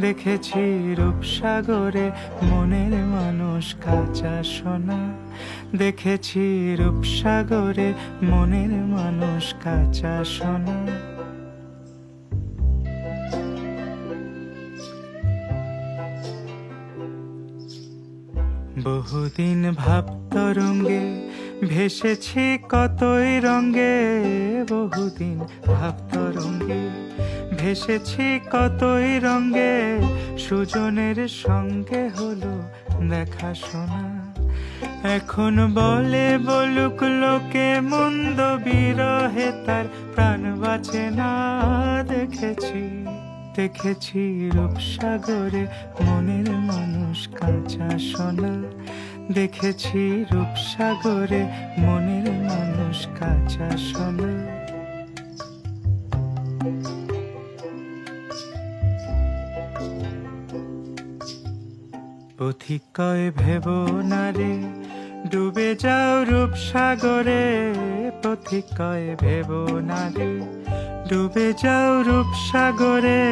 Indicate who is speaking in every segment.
Speaker 1: দেখেছি রূপসাগরে মনের মানুষ কাঁচা সোনা। দেখেছি রূপসাগরে মনের মানুষ কাঁচা সোনা। বহুদিন ভাব তরঙ্গে ভেসেছি কতই রঙ্গে বহুদিন ভাব তরঙ্গে ভেসেছি কতই রঙ্গে সুজনের সঙ্গে হলো দেখা শোনা। এখন বলে বলুক লোকে মন্দ বিরহে, তার প্রাণ বাঁচে না, দেখেছি দেখেছি রূপসাগরে মনের মানুষ কাঁচা সোনা। দেখেছি রূপসাগরে মনের মানুষ কাঁচা সোনা। পথিক কয় ভেব না রে, ডুবে যাও রূপ সাগরে পথিক কয় ভেব না রে, ডুবে যাও রূপ সাগরে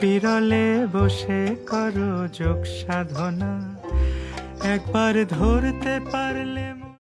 Speaker 1: বিরলে বসে করো যোগ সাধনা একবার ধরতে পারলে